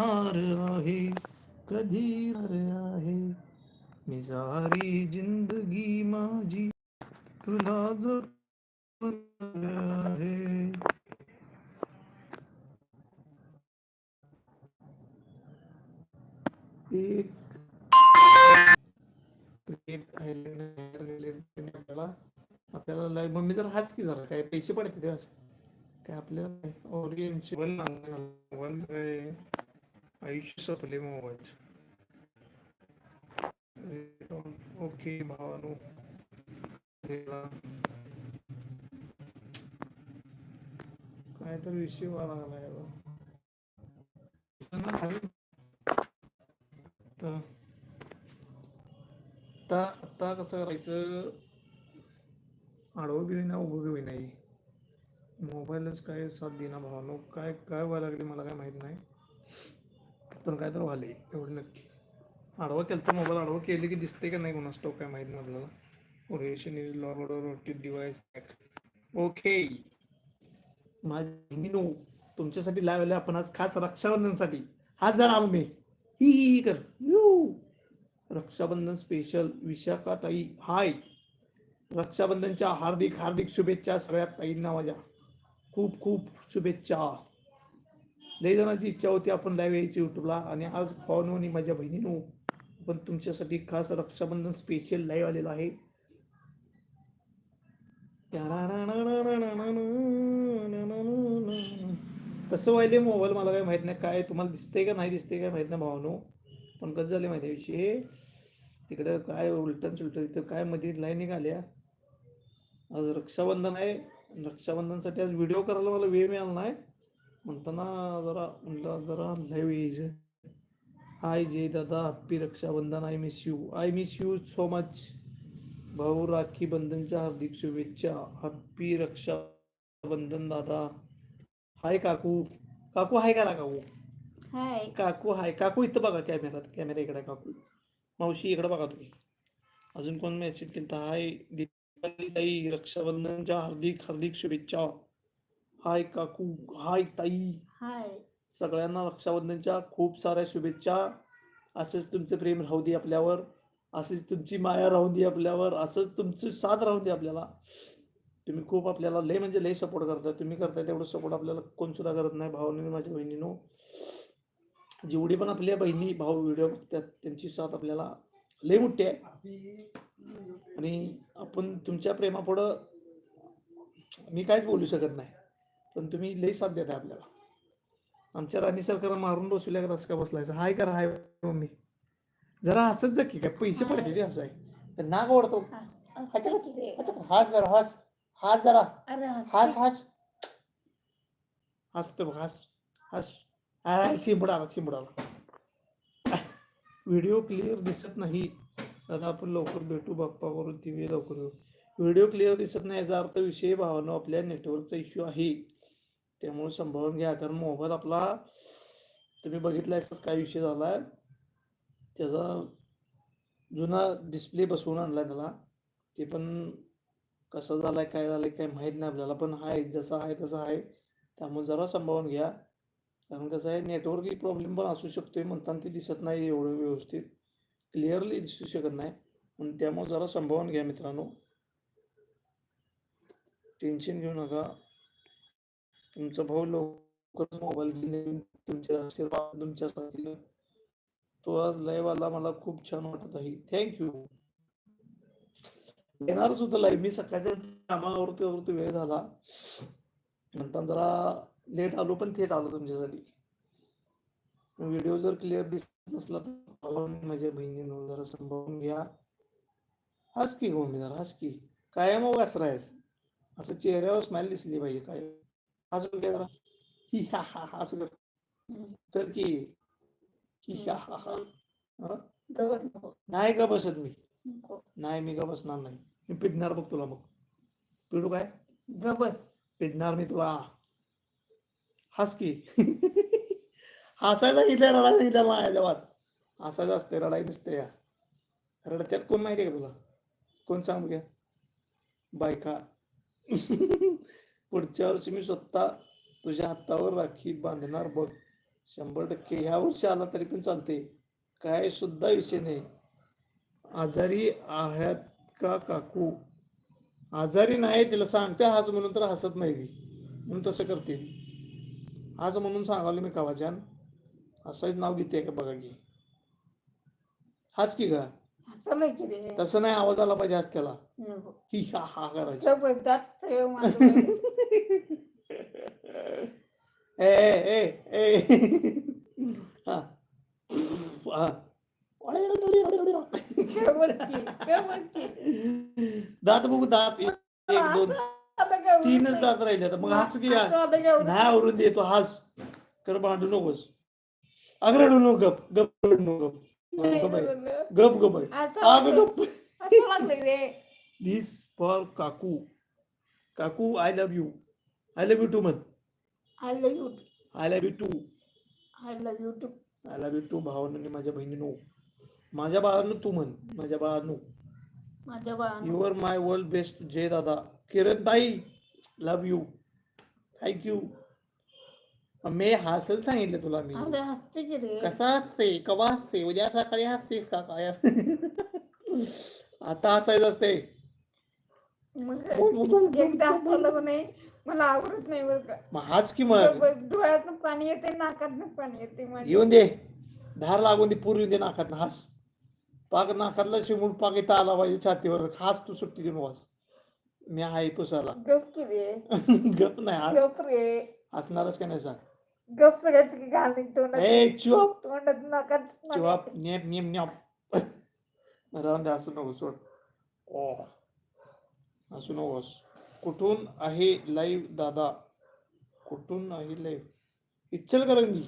नार आहे कधी नार आहे? मी सारी जिंदगी माझी तुला जो आहे. एक आपल्याला. आपल्याला लाईव्ह मम्मी जर हाच की झाला काय पैसे पडते तेव्हा काय आपल्याला काय? ऑडियन्स वन वन आयुष्य सपले मोबाईल ओके भावानो. काय तर विषय व्हायला लागलाय आता. आता आता कसं करायचं? आडवं बी ना उभं बी नाही. मोबाईलच काय साथ देना भावानो. काय काय व्हायला लागले मला काय माहीत नाही. पण काय तर व्हाले एवढं नक्की. आडवं केलं तर मोबाईल आडवं केले की दिसते का नाही कोणा स्टॉक काय माहीत नाही आपल्याला. Orientation is lord rotated device back okay माझी नो तुमच्यासाठी लावले आपण आज खास रक्षाबंधनसाठी. हात जरा मम्मी. ही ही ही कर. यू. रक्षाबंधन स्पेशल विशाखा ताई हाय रक्षाबंधनच्या हार्दिक हार्दिक शुभेच्छा सगळ्या ताईंना माझ्या. खूप खूप शुभेच्छा. लई जणांची इच्छा होती आपण लाईव्ह यायची युट्यूबला आणि आज भावानो आणि माझ्या बहिणीनो आपण तुमच्यासाठी खास रक्षाबंधन स्पेशल लाईव्ह आलेलो आहे. कसं व्हायले मोबाईल मला काय माहीत नाही. काय तुम्हाला दिसतंय का नाही दिसतंय काय माहीत नाही भावनो पण कसं झालं माहिती विषय? तिकडं काय उलटन सुलटन तिथं काय मध्ये लाईन निघाल्या. आज रक्षाबंधन आहे. रक्षाबंधनसाठी आज व्हिडिओ करायला मला वेळ मिळाला नाही. म्हणताना जरा म्हटलं जरा लाईव्ह यायचं हाय जय दादा happy Rakshabandhan. I miss you I miss you so much भाऊ राखी बंधनच्या हार्दिक शुभेच्छा. हॅप्पी रक्षाबंधन दादा. हाय काकू. काकू हाय करा काकू? हाय. काकू हाय. काकू इथं बघा कॅमेरात. कॅमेरा इकडे काकू. मावशी इकडे बघा तुम्ही. अजून कोण मेसेज केलता? हाय दीपाली ताई. रक्षाबंधनच्या हार्दिक हार्दिक शुभेच्छा. हाय काकू हाय ताई. हाय. सगळ्यांना रक्षाबंधनच्या खूप साऱ्या शुभेच्छा. असंच तुमचं प्रेम राहू दे आपल्यावर. अशीच तुमची माया राहू दे आपल्यावर. असंच तुमची साथ राहू दे आपल्याला. तुम्ही खूप आपल्याला लय म्हणजे लय सपोर्ट करताय. तुम्ही करताय तेवढं सपोर्ट आपल्याला कोण सुद्धा करत नाही. भावाने माझ्या बहिणीनो. जेवढी पण आपल्या बहिणी भाऊ व्हिडिओ बघतात त्यांची साथ आपल्याला लय मोठी आहे. आणि आपण तुमच्या प्रेमापुढं मी काहीच बोलू शकत नाही. पण तुम्ही लय साथ देताय आपल्याला. आमच्या राणी सरकार मारून बसवल्या का का बसलायचं? हाय करा हाय मम्मी? जरा हसत जा की काय पैसे पडते ते आहे. तर नाक ओढतो. हास जरा हास हास जरा. हास हास हसतो बघ हास हास अरे शिंबडा आला शिंबडा आला व्हिडिओ क्लिअर दिसत नाही. दादा आपण लवकर भेटू बाप्पा करून ती लवकर येऊ. व्हिडिओ क्लिअर दिसत नाही याचा अर्थ विषय भावानं आपल्या नेटवर्कचा इश्यू आहे. त्यामुळे सांभाळून घ्या. कारण मोबाईल आपला तुम्ही बघितला असंच काय विषय झाला त्याचा जुना डिस्प्ले बसवून आणलाय त्याला. ते पण कसं झालंय काय झालंय काय माहीत नाही आपल्याला. पण आहे जसं आहे तसं आहे. त्यामुळे जरा सांभाळून घ्या. कारण कसं आहे नेटवर्कही प्रॉब्लेम पण असू शकतोय. म्हणताना ते दिसत नाही एवढं व्यवस्थित. क्लिअरली दिसू शकत नाही. म्हणून त्यामुळे जरा सांभाळून घ्या मित्रांनो. टेन्शन घेऊ नका. तुमचा भाऊ लवकरच मोबाईल घेऊन तुमच्या आशीर्वाद तुमच्या साथीला तो आज लाईव्ह आला मला खूप छान वाटत आहे. थँक्यू येणारच सुद्धा लाईव्ह मी सकाळच्या कामावरती वरती वेळ झाला. नंतर जरा लेट आलो पण थेट आलो तुमच्यासाठी. व्हिडिओ जर क्लिअर दिसत नसला तर माझ्या बहिणीनं जरा सांभाळून घ्या. हस की हो मी जरा हस की कायम मग असं राहायचं. असं चेहऱ्यावर स्माइल दिसली पाहिजे काय हसून घ्या जरा? ही हा हा कर. की ही हा हा नाही का बसत मी. नाही मी का बसणार नाही? मी पिडणार बघ तुला मग. पिडू काय? गबस पिडणार मी तुला. हस की. हसायला सांगितलं रडायला सांगितलं ना अजिबात हसायचं असते रडाई नसते या. रडत्यात कोण माहिती आहे का तुला? कोण सांग घ्या? बायका. पुढच्या वर्षी मी स्वतः तुझ्या हातावर राखी बांधणार बघ. शंभर टक्के. ह्या वर्षी आला तरी पण चालते काय सुद्धा विषय नाही. आजारी आहात का काकू? आजारी नाही तिला सांगते. हाच म्हणून तर हसत नाही ती. म्हणून तसं करते ती. आज म्हणून सांगावलं मी कवाच्यान. असंच नाव घेते का बघा की. हाच की का हसलं की रे. तसं नाही आवाज आला पाहिजे आज त्याला. नको. ही हा हा करायची. दात बघू दात एक दोन तीनच. दात राहिले आता मग हास की नाही आवरून देतो हास कर भांडू नकोस अगं रडू नको गप गप नको गप गप. गप गप दिस फॉर काकू काकू I love you I love you too म्हण. I love you I love you too I love you too I love you too भावानं आणि माझ्या बहिणीनो. माझ्या बाळानं तू म्हण. माझ्या बाळानो. माझ्या बाळानं. You are my world best Jay दादा. किरण ताई लव्ह यू थँक्यू मी हसल सांगितलं तुला मी. अरे हसते की रे. कसा असते कवा असते उद्या सकाळी हसतेस का काय? आता हसायचं असते मग एकदा हसवलं का नाही मला आवडत नाही बरं का. मग की मग? डोळ्यातून पाणी येते नाकातून पाणी येते माझ्या. येऊन दे. धार लागून दे पूर येऊन दे नाकात हास पाक नाकातला शिमून पाक इथं आला पाहिजे छातीवर. हास तू सुट्टी देऊन वास मी आहे पुसाला गप की रे. गप नाही हास गप रे. हसणारच का नाही सांग? गप सगळ्यात की घालणे तोंडात चुप तोंडात नाकात पाणी चुप. नेप नेम नेप. राहून दे हसू नको सोड. ओ. हसू नकोस कुठून आहे लाईव्ह दादा? कुठून आहे लाईव्ह इचलकरंजी.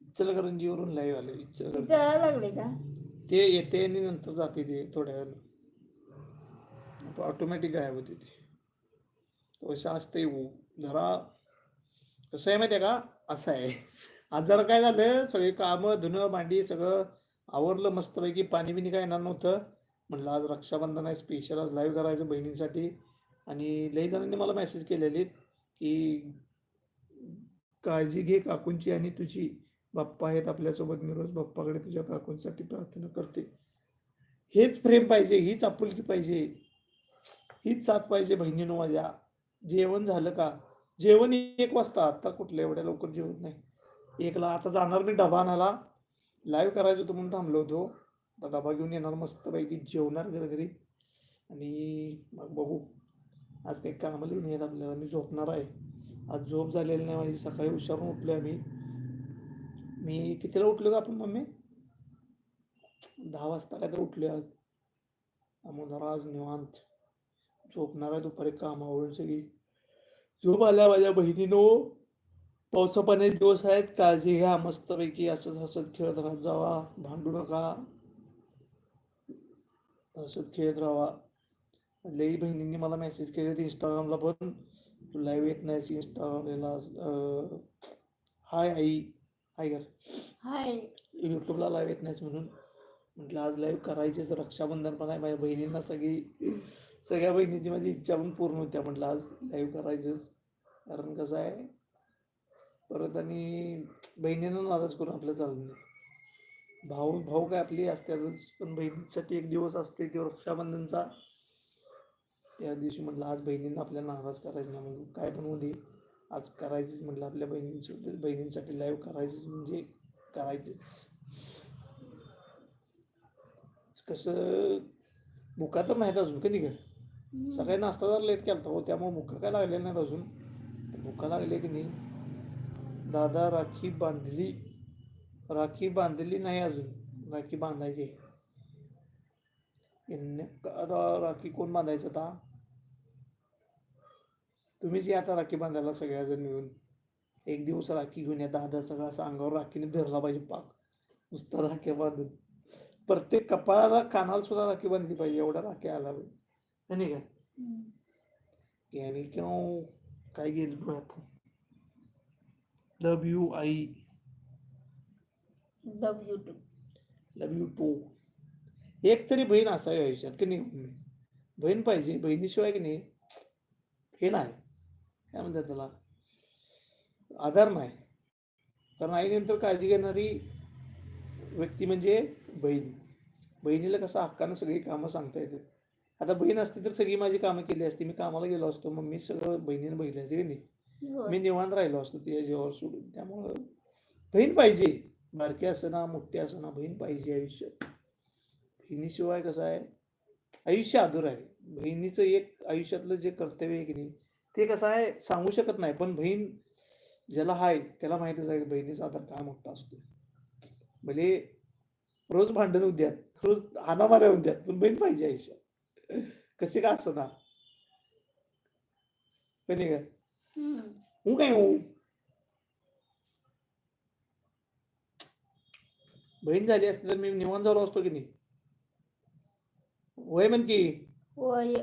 इचलकरंजीवरून लाईव्ह आले. इचलकरंजी. जायला लागले का? ते येते आणि नंतर जाते ते थोड्या वेळानं. ऑटोमॅटिक गायब होते ते. तसं असते हो जरा कसं आहे माहिती आहे का? असं आहे. आज जरा काय झालं? सगळे कामं धुणं भांडी सगळं आवरलं मस्तपैकी. पाणी बिणी काय येणार नव्हतं. म्हटलं आज रक्षाबंधन आहे स्पेशल आज लाईव्ह करायचं बहिणींसाठी. आणि लई जणांनी मला मेसेज केलेले की काळजी घे काकूंची आणि तुझी. बाप्पा आहेत आपल्यासोबत मी रोज बाप्पाकडे तुझ्या काकूंसाठी प्रार्थना करते. हेच प्रेम पाहिजे हीच आपुलकी पाहिजे हीच साथ पाहिजे बहिणीनो माझ्या. जेवण झालं का? जेवण एक वाजता आता कुठलं एवढ्या लवकर जेवत नाही. एकला आता जाणार मी डबा आणायला लाईव्ह करायचं होतं म्हणून थांबलो होतो. आता डबा घेऊन येणार मस्तपैकी जेवणार घरी घरी. आणि मग बघू. आज काही कामाला नाही आहेत आपल्याला मी झोपणार आहे. आज झोप झालेली नाही माझी सकाळी हुशारून उठले आम्ही. मी कितीला उठलो का आपण मम्मी? दहा वाजता काय तर उठले आज. त्यामुळे जरा आज निवांत. झोपणार आहे दुपारी कामावरून सगळी. झोप आल्या माझ्या बहिणीनो. पावसा दिवस आहेत. काळजी घ्या मस्तपैकी. असंच हसत खेळत राहत जावा. भांडू नका. हसत खेळत राहा. लई बहिणींनी मला मेसेज केले इंस्टाग्रामला पण. तू लाईव्ह येत नाहीस इंस्टाग्रामला हाय आई. हाय कर हाय यूट्यूबला लाईव्ह येत नाहीस म्हणून. म्हटलं आज लाईव्ह करायचीच रक्षाबंधन पण आहे. माझ्या बहिणींना सगळी सगळ्या बहिणीची माझी इच्छा पण पूर्ण होत्या म्हटलं आज लाईव्ह करायचंच कारण कसं आहे परत आणि बहिणींना नाराज करून आपलं चालत नाही. भाऊ भाऊ काय आपली असतातच पण बहिणीसाठी एक दिवस असते तो रक्षाबंधनचा. त्या दिवशी म्हटलं आज बहिणींना आपल्याला नाराज करायचं नाही म्हणून काय पण होऊ दे? आज करायचीच म्हटलं आपल्या बहिणींसाठी बहिणींसाठी लाईव्ह करायचीच म्हणजे करायचीच. कसं भुका तर नाहीत अजून कधी काय? सकाळी नाश्ता जर लेट केला हो त्यामुळे भुका काय लागल्या नाहीत अजून. भुका लागले की नाही? दादा राखी बांधली. राखी बांधली नाही अजून. राखी बांधायची आता राखी कोण बांधायचं आता? तुम्हीच या आता राखी बांधायला सगळ्याजण मिळून. एक दिवस राखी घेऊन या. दादा सगळा असं अंगावर राखीने भरला पाहिजे पाक. नुसतं राख्या बांधून. प्रत्येक कपाळाला कानाला सुद्धा राखी बांधली पाहिजे. एवढा राखी आला पाहिजे. है नाही का? हम्म. की आणि किंवा काय गेलं डोळ्यात love you I. Love you too love you too एक तरी बहीण असावी आयुष्यात की नाही? बहीण पाहिजे बहिणीशिवाय की नाही? हे नाही. काय म्हणतात त्याला? आधार नाही. कारण आईनंतर काळजी घेणारी व्यक्ती म्हणजे बहीण. बहिणीला कसं हक्कानं सगळी कामं सांगता येतात. आता बहीण असती तर सगळी माझी कामं केली असती. मी कामाला गेलो असतो मग मी सगळं बहिणीने बघितलं असते की नाही. मी निवांत राहिलो असतो तिच्या जीवावर सोडून. त्यामुळं बहीण पाहिजे. बारकी असं ना मोठी असं ना बहीण पाहिजे आयुष्यात. बहिणीशिवाय कसं आहे? आयुष्य अधूर आहे. बहिणीचं एक आयुष्यातलं जे कर्तव्य आहे की नाही ते कसं आहे सांगू शकत नाही. पण बहीण ज्याला आहे त्याला माहितीच आहे की बहिणीचा आधार काय मोठा असतो भले रोज भांडण होऊ द्यात रोज हाणामाऱ्या होऊ द्यात पण बहीण पाहिजे आयुष्यात. कसे का असं ना पण का. हूं काय हूं? बहीण झाली असती तर मी निवांत झालो असतो की नाही? वय म्हण की. होय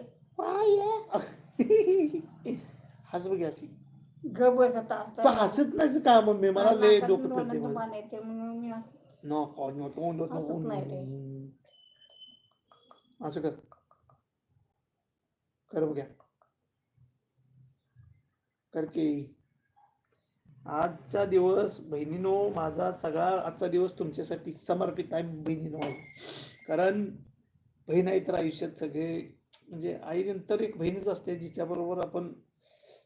हस बघ असली. आता हसत नाही का मम्मी मला लय डोकं फिरते मी नको नको नको. असं कर. कर बघ्या कर की. आजचा दिवस बहिणीनो माझा सगळा आजचा दिवस तुमच्यासाठी समर्पित आहे बहिणीनो. कारण बहीण आहे तर आयुष्यात सगळे म्हणजे आईनंतर एक बहीणच असते जिच्याबरोबर आपण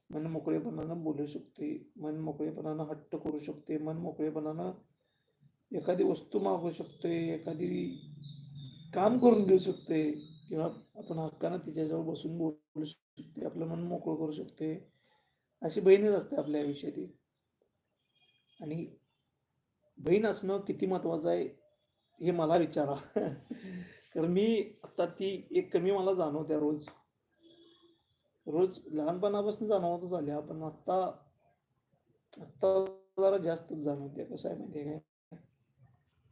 मन मोकळेपणानं बोलू शकते मन मोकळेपणानं हट्ट करू शकते मन मोकळेपणानं एखादी वस्तू मागू शकते एखादी काम करून देऊ शकते किंवा आपण हक्कानं तिच्याजवळ बसून बोलू शकते आपलं मन मोकळं करू शकते अशी बहीणच असते आपल्या आयुष्यात आणि बहीण असणं किती महत्त्वाचं आहे हे मला विचारा. कारण मी आता ती एक कमी मला जाणवत्या रोज. रोज लहानपणापासून जाणवत झाल्या पण आत्ता आत्ता जरा जास्त जाणवते. कसं आहे माहिती आहे काय?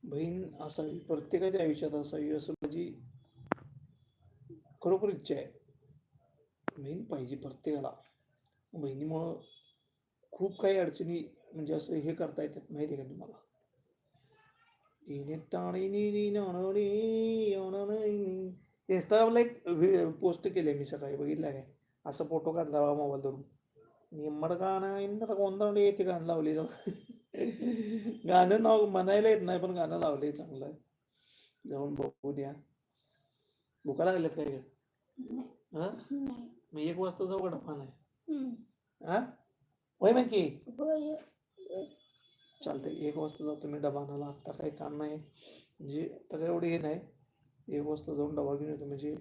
बहीण असावी प्रत्येकाच्या आयुष्यात असावी असं माझी खरोखर इच्छा आहे. बहीण पाहिजे प्रत्येकाला. बहिणीमुळं खूप काही अडचणी म्हणजे असं हे करता येतात माहिती आहे का तुम्हाला? इंस्टाग्रामला एक पोस्ट केले मी सकाळी बघितलं काय? असं फोटो काढला बा मोबाईल धरून निम्मड गाणं इंद्र गोंधळ येते गाणं लावले गाणं नाव म्हणायला येत नाही पण गाणं लावले चांगलं. जाऊन बघू द्या. भुका लागल्यात काय हा. मग एक वाजता जाऊ का नाही? हम्म. हा? होय म्हणकी चालते एक वाजता जाऊ तुम्ही डबा आणायला आत्ता काही काम नाही. म्हणजे आता काय एवढी हे नाही. एक वाजता जाऊन डबा घेऊन येतो. म्हणजे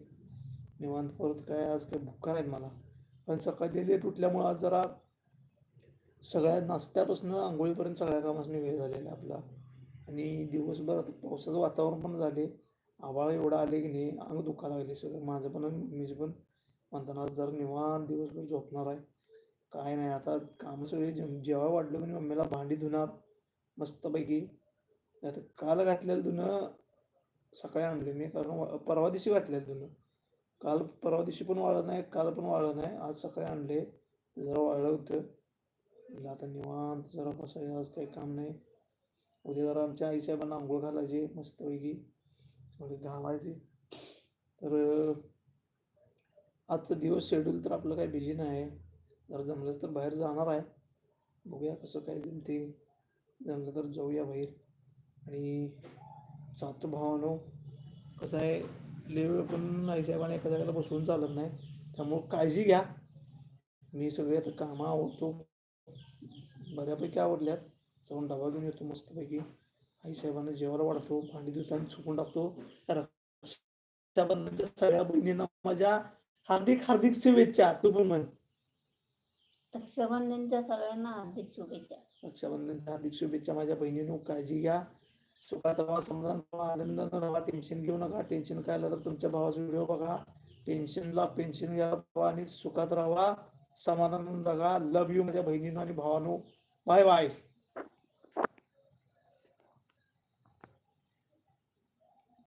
निवांत परत काय आज काय भुका नाही मला. पण सकाळी लेट उठल्यामुळं आज जरा सगळ्या नाश्त्यापासून आंघोळीपर्यंत सगळ्या कामासून वेळ झालेला आहे आपला. आणि दिवसभर आता पावसाचं वातावरण पण झाले आभाळ एवढं आले की नाही अंग दुखा लागले सगळं. माझं पण आणि मम्मीचं पण. म्हणताना आज जरा निवांत दिवसभर झोपणार आहे. काय नाही आता कामं सगळे जेव- जेव्हा वाढलं की मम्मीला भांडी धुणार मस्तपैकी. आता काल घातलेलं धुणं सकाळी आणले. मी कारण परवा दिवशी घातलेलं धुणं. काल परवा दिवशी पण वाळलं नाही काल पण वाळलं नाही. आज सकाळी आणले. जरा वाळलं होतं. आता निवांत जरा बसायचं आज काही काम नाही. उद्या जरा आमच्या आईसाहेबांना आंघोळ घालायची मस्तपैकी. थोडी घालायची तर आजचा दिवस शेड्यूल तर आपलं काही बिझी नाही. जर जमलंच तर बाहेर जाणार आहे. बघूया कसं काय जमते जमलं तर जाऊया बाहेर. आणि जातो भावानो कसं आहे लय वेळ पण आईसाहेबाने एखाद्या जागेला बसवून चालत नाही. त्यामुळं काळजी घ्या. मी सगळे आता कामं आवडतो बऱ्यापैकी आवडल्यात जाऊन डबा घेऊन येतो मस्तपैकी. आईसाहेबांना जेवायला वाढतो भांडी धुताना चुकून टाकतो. रक्षाबंधनच्या सगळ्या बहिणींना माझ्या हार्दिक हार्दिक शुभेच्छा. तू पण म्हण. रक्षाबंधनच्या सगळ्यांना हार्दिक शुभेच्छा. रक्षाबंधनच्या हार्दिक शुभेच्छा माझ्या बहिणीनो काळजी घ्या. सुखात राहा समाधान राहा आनंदानं राहा टेन्शन घेऊ नका. टेन्शन काय आलं तर तुमच्या भावाचा व्हिडिओ बघा. टेन्शनला पेन्शन घ्या आणि सुखात राहा. समाधान जगा. लव यू माझ्या बहिणीनो आणि भावानो. Bye bye